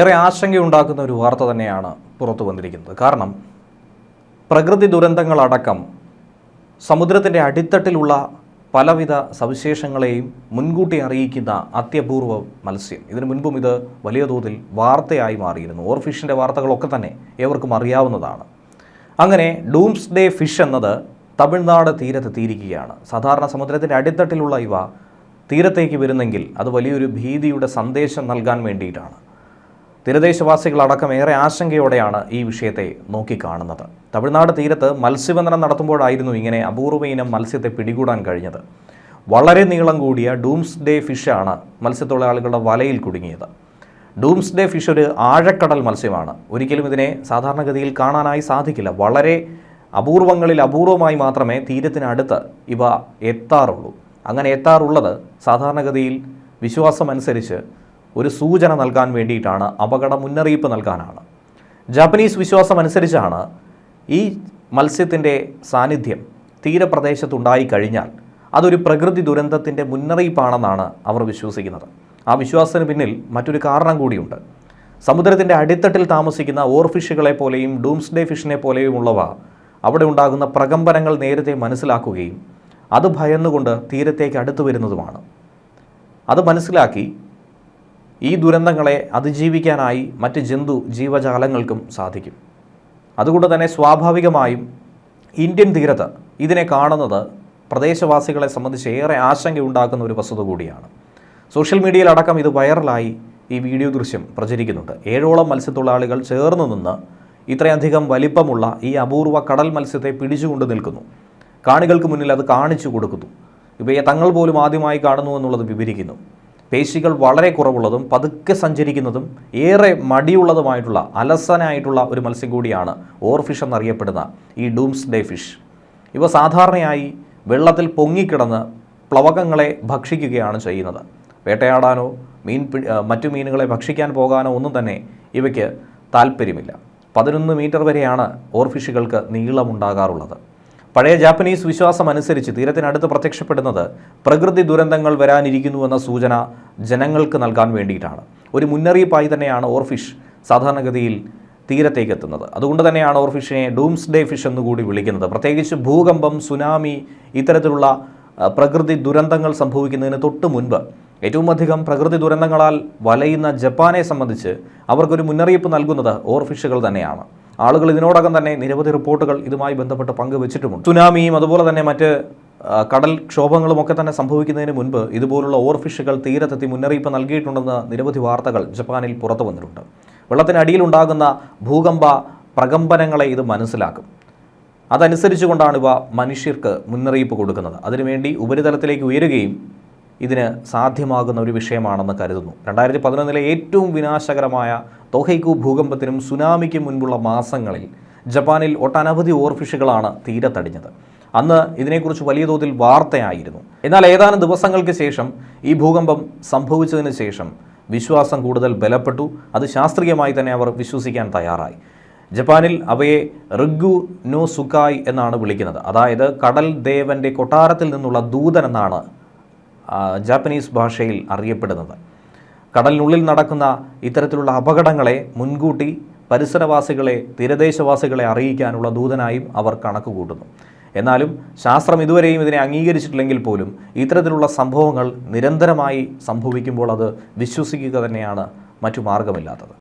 ഏറെ ആശങ്കയുണ്ടാക്കുന്ന ഒരു വാർത്ത തന്നെയാണ് പുറത്തു വന്നിരിക്കുന്നത്. കാരണം പ്രകൃതി ദുരന്തങ്ങളടക്കം സമുദ്രത്തിന്റെ അടിത്തട്ടിലുള്ള പലവിധ സവിശേഷങ്ങളെയും മുൻകൂട്ടി അറിയിക്കുന്ന അത്യപൂർവ മത്സ്യം. ഇതിനു മുൻപും ഇത് വലിയ തോതിൽ വാർത്തയായി മാറിയിരുന്നു. ഓർ ഓർഫിഷിന്റെ വാർത്തകളൊക്കെ തന്നെ ഏവർക്കും അറിയാവുന്നതാണ്. അങ്ങനെ ഡൂംസ് ഡേ ഫിഷ് എന്നത് തമിഴ്നാട് തീരത്തെത്തിയിരിക്കുകയാണ് സാധാരണ സമുദ്രത്തിന്റെ അടിത്തട്ടിലുള്ള ഇവ തീരത്തേക്ക് വരുന്നെങ്കിൽ അത് വലിയൊരു ഭീതിയുടെ സന്ദേശം നൽകാൻ വേണ്ടിയിട്ടാണ്. തീരദേശവാസികളടക്കം ഏറെ ആശങ്കയോടെയാണ് ഈ വിഷയത്തെ നോക്കിക്കാണുന്നത്. തമിഴ്നാട് തീരത്ത് മത്സ്യബന്ധനം നടത്തുമ്പോഴായിരുന്നു ഇങ്ങനെ അപൂർവ ഇനം മത്സ്യത്തെ പിടികൂടാൻ കഴിഞ്ഞത്. വളരെ നീളം കൂടിയ ഡൂംസ് ഡേ ഫിഷാണ് മത്സ്യത്തൊഴിലാളികളുടെ വലയിൽ കുടുങ്ങിയത്. ഡൂംസ് ഡേ ഫിഷ് ഒരു ആഴക്കടൽ മത്സ്യമാണ്. ഒരിക്കലും ഇതിനെ സാധാരണഗതിയിൽ കാണാനായി സാധിക്കില്ല. വളരെ അപൂർവങ്ങളിൽ അപൂർവമായി മാത്രമേ തീരത്തിനടുത്ത് ഇവ എത്താറുള്ളൂ. അങ്ങനെ എത്താറുള്ളത് സാധാരണഗതിയിൽ വിശ്വാസമനുസരിച്ച് ഒരു സൂചന നൽകാൻ വേണ്ടിയിട്ടാണ് അപകട മുന്നറിയിപ്പ് നൽകാനാണ്. ജാപ്പനീസ് വിശ്വാസം അനുസരിച്ചാണ് ഈ മത്സ്യത്തിന്റെ സാന്നിധ്യം തീരപ്രദേശത്തുണ്ടായി കഴിഞ്ഞാൽ അതൊരു പ്രകൃതി ദുരന്തത്തിന്റെ മുന്നറിയിപ്പാണെന്നാണ് അവർ വിശ്വസിക്കുന്നത്. ആ വിശ്വാസത്തിന് പിന്നിൽ മറ്റൊരു കാരണം കൂടിയുണ്ട്. സമുദ്രത്തിന്റെ അടിത്തട്ടിൽ താമസിക്കുന്ന ഓർഫിഷുകളെ പോലെയും ഡൂംസ്ഡേ ഫിഷിനെ പോലെയുമുള്ളവ അവിടെ ഉണ്ടാകുന്ന പ്രകമ്പനങ്ങൾ നേരത്തെ മനസ്സിലാക്കുകയും അത് ഭയന്നുകൊണ്ട് തീരത്തേക്ക് അടുത്തു വരുന്നതുമാണ് അത് മനസ്സിലാക്കി ഈ ദുരന്തങ്ങളെ അതിജീവിക്കാനായി മറ്റ് ജന്തു ജീവജാലങ്ങൾക്കും സാധിക്കും. അതുകൊണ്ട് തന്നെ സ്വാഭാവികമായും ഇന്ത്യൻ തീരത്ത് ഇതിനെ കാണുന്നത് പ്രദേശവാസികളെ സംബന്ധിച്ച് ഏറെ ആശങ്കയുണ്ടാക്കുന്ന ഒരു വസ്തുത കൂടിയാണ്. സോഷ്യൽ മീഡിയയിലടക്കം ഇത് വൈറലായി ഈ വീഡിയോ ദൃശ്യം പ്രചരിക്കുന്നുണ്ട്. ഏഴോളം മത്സ്യത്തൊഴിലാളികൾ ചേർന്ന് നിന്ന് ഇത്രയധികം വലിപ്പമുള്ള ഈ അപൂർവ കടൽ മത്സ്യത്തെ പിടിച്ചുകൊണ്ട് നിൽക്കുന്നു. കാണികൾക്ക് മുന്നിൽ അത് കാണിച്ചു കൊടുക്കുന്നു. ഇവയെ തങ്ങൾ പോലും ആദ്യമായി കാണുന്നു എന്നുള്ളത് വിവരിക്കുന്നു. പേശികൾ വളരെ കുറവുള്ളതും പതുക്കെ സഞ്ചരിക്കുന്നതും ഏറെ മടിയുള്ളതുമായിട്ടുള്ള അലസനായിട്ടുള്ള ഒരു മത്സ്യം കൂടിയാണ് ഓർ ഫിഷ് എന്നറിയപ്പെടുന്ന ഈ ഡൂംസ് ഡേ ഫിഷ്. ഇവ സാധാരണയായി വെള്ളത്തിൽ പൊങ്ങിക്കിടന്ന് പ്ലവകങ്ങളെ ഭക്ഷിക്കുകയാണ് ചെയ്യുന്നത്. വേട്ടയാടാനോ മീൻ മറ്റു മീനുകളെ ഭക്ഷിക്കാൻ പോകാനോ ഒന്നും തന്നെ ഇവയ്ക്ക് താല്പര്യമില്ല. പതിനൊന്ന് മീറ്റർ വരെയാണ് ഓർഫിഷുകൾക്ക് നീളമുണ്ടാകാറുള്ളത്. പഴയ ജാപ്പനീസ് വിശ്വാസം അനുസരിച്ച് തീരത്തിനടുത്ത് പ്രത്യക്ഷപ്പെടുന്നത് പ്രകൃതി ദുരന്തങ്ങൾ വരാനിരിക്കുന്നുവെന്ന സൂചന ജനങ്ങൾക്ക് നൽകാൻ വേണ്ടിയിട്ടാണ്. ഒരു മുന്നറിയിപ്പായി തന്നെയാണ് ഓർഫിഷ് സാധാരണഗതിയിൽ തീരത്തേക്ക് എത്തുന്നത് അതുകൊണ്ട് തന്നെയാണ് ഓർഫിഷിനെ ഡൂംസ് ഡേ ഫിഷ് എന്നുകൂടി വിളിക്കുന്നത്. പ്രത്യേകിച്ച് ഭൂകമ്പം സുനാമി ഇത്തരത്തിലുള്ള പ്രകൃതി ദുരന്തങ്ങൾ സംഭവിക്കുന്നതിന് തൊട്ട് മുൻപ് ഏറ്റവും അധികം പ്രകൃതി ദുരന്തങ്ങളാൽ വലയുന്ന ജപ്പാനെ സംബന്ധിച്ച് അവർക്കൊരു മുന്നറിയിപ്പ് നൽകുന്നത് ഓർഫിഷുകൾ തന്നെയാണ്. ആളുകൾ ഇതിനോടകം തന്നെ നിരവധി റിപ്പോർട്ടുകൾ ഇതുമായി ബന്ധപ്പെട്ട് പങ്കുവച്ചിട്ടുമുണ്ട്. സുനാമിയും അതുപോലെ തന്നെ മറ്റ് കടൽ ക്ഷോഭങ്ങളും ഒക്കെ തന്നെ സംഭവിക്കുന്നതിന് മുൻപ് ഇതുപോലുള്ള ഓർഫിഷുകൾ തീരത്തെത്തി മുന്നറിയിപ്പ് നൽകിയിട്ടുണ്ടെന്ന് നിരവധി വാർത്തകൾ ജപ്പാനിൽ പുറത്തു വന്നിട്ടുണ്ട്. വെള്ളത്തിനടിയിലുണ്ടാകുന്ന ഭൂകമ്പ പ്രകമ്പനങ്ങളെ ഇത് മനസ്സിലാക്കും. അതനുസരിച്ചുകൊണ്ടാണ് ഇവ മനുഷ്യർക്ക് മുന്നറിയിപ്പ് കൊടുക്കുന്നത്. അതിനുവേണ്ടി ഉപരിതലത്തിലേക്ക് ഉയരുകയും ഇതിന് സാധ്യമാകുന്ന ഒരു വിഷയമാണെന്ന് കരുതുന്നു. രണ്ടായിരത്തി പതിനൊന്നിലെ ഏറ്റവും വിനാശകരമായ തൊഹൈക്കു ഭൂകമ്പത്തിനും സുനാമിക്കും മുൻപുള്ള മാസങ്ങളിൽ ജപ്പാനിൽ ഒട്ടനവധി ഓർഫിഷുകളാണ് തീരത്തടിഞ്ഞത് അന്ന് ഇതിനെക്കുറിച്ച് വലിയ തോതിൽ വാർത്തയായിരുന്നു. എന്നാൽ ഏതാനും ദിവസങ്ങൾക്ക് ശേഷം ഈ ഭൂകമ്പം സംഭവിച്ചതിന് ശേഷം വിശ്വാസം കൂടുതൽ ബലപ്പെട്ടു. അത് ശാസ്ത്രീയമായി തന്നെ അവർ വിശ്വസിക്കാൻ തയ്യാറായി. ജപ്പാനിൽ അവയെ റിഗു നോ സുക്കായ് എന്നാണ് വിളിക്കുന്നത്. അതായത് കടൽ ദേവന്റെ കൊട്ടാരത്തിൽ നിന്നുള്ള ദൂതൻ എന്നാണ് ജാപ്പനീസ് ഭാഷയിൽ അറിയപ്പെടുന്നത്. കടലിനുള്ളിൽ നടക്കുന്ന ഇത്തരത്തിലുള്ള അപകടങ്ങളെ മുൻകൂട്ടി പരിസരവാസികളെ തീരദേശവാസികളെ അറിയിക്കാനുള്ള ദൂതനായും അവർ കണക്ക് കൂട്ടുന്നു. എന്നാലും ശാസ്ത്രം ഇതുവരെയും ഇതിനെ അംഗീകരിച്ചിട്ടില്ലെങ്കിൽ പോലും ഇത്തരത്തിലുള്ള സംഭവങ്ങൾ നിരന്തരമായി സംഭവിക്കുമ്പോൾ അത് വിശ്വസിക്കുക തന്നെയാണ് മറ്റു മാർഗമില്ലാത്തത്.